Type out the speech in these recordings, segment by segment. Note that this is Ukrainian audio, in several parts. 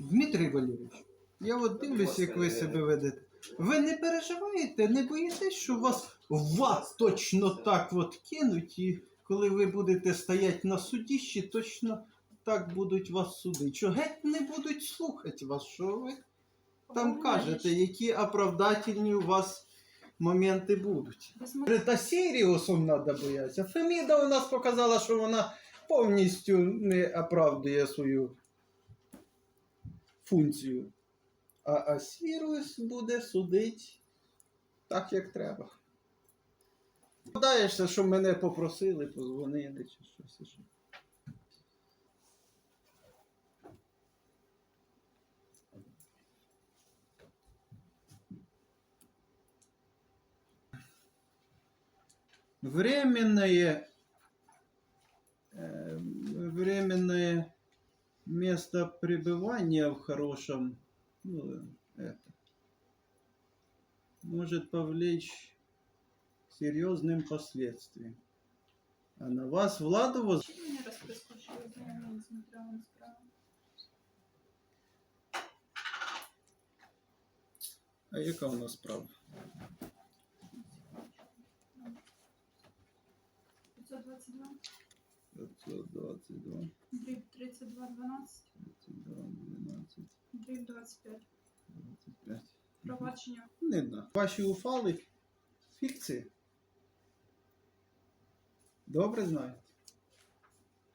Дмитрий Валерійович, я от дивлюсь, як ви себе ведете. Ви не переживаєте, не боїтесь, що вас вас точно так от кинуть, і коли ви будете стояти на судіщі, точно так будуть вас судити. Що геть не будуть слухати вас, що ви там кажете, які оправдательні у вас моменти будуть. Та Сіріусом треба боятися. Феміда у нас показала, що вона повністю не оправдує свою функцію. А, а Сіріус буде судити так, як треба. Подаєшся, що мене попросили, позвонили чи щось. іще. Временное, э, временное место пребывания в хорошем, ну, это, может повлечь серьезным последствиям. А на вас владу воз... А яка у нас справа? 522, 522, дріб 32, 12, 32, 12, дріб 25. 25. Провадження. Не знаю. Ваші уфали фікції. Добре знаєте.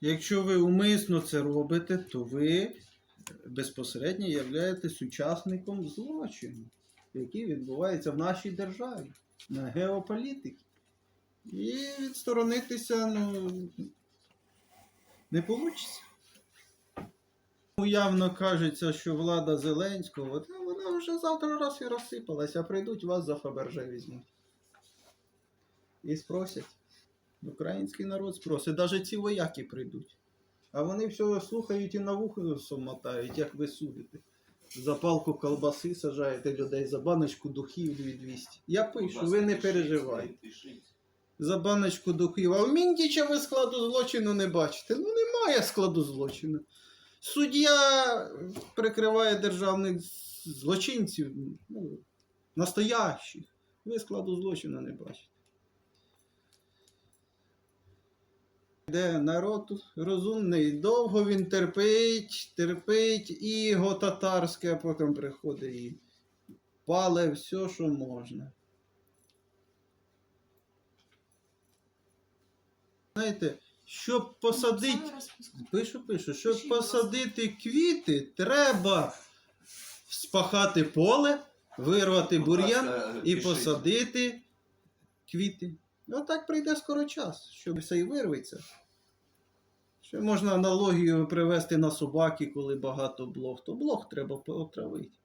Якщо ви умисно це робите, то ви безпосередньо являєтесь учасником злочину, який відбувається в нашій державі на геополітиці. І відсторонитися ну, не вийде. Явно кажеться, що влада Зеленського, та вона вже завтра раз і розсипалась, а прийдуть вас за Фаберже візьмуть. І спросять. Український народ спросить, навіть ці вояки прийдуть. А вони все слухають і на вухо мотають, як ви судите. За палку колбаси сажаєте людей, за баночку духів 2200. Я пишу, ви не переживайте. За баночку духів. А в Міндіча ви складу злочину не бачите. Ну немає складу злочину. Суддя прикриває державних злочинців, ну, настоящих. Ви складу злочину не бачите. Де народ розумний, довго він терпить, терпить іго татарське, а потім приходить і пале все, що можна. Знаєте, щоб посадити. Пишу, пишу, щоб Пишіть, посадити квіти, треба спахати поле, вирвати бур'ян і посадити квіти. Отак прийде скоро час, щоб все і вирветься. Ще можна аналогію привести на собаки, коли багато блох, то блох треба отравити.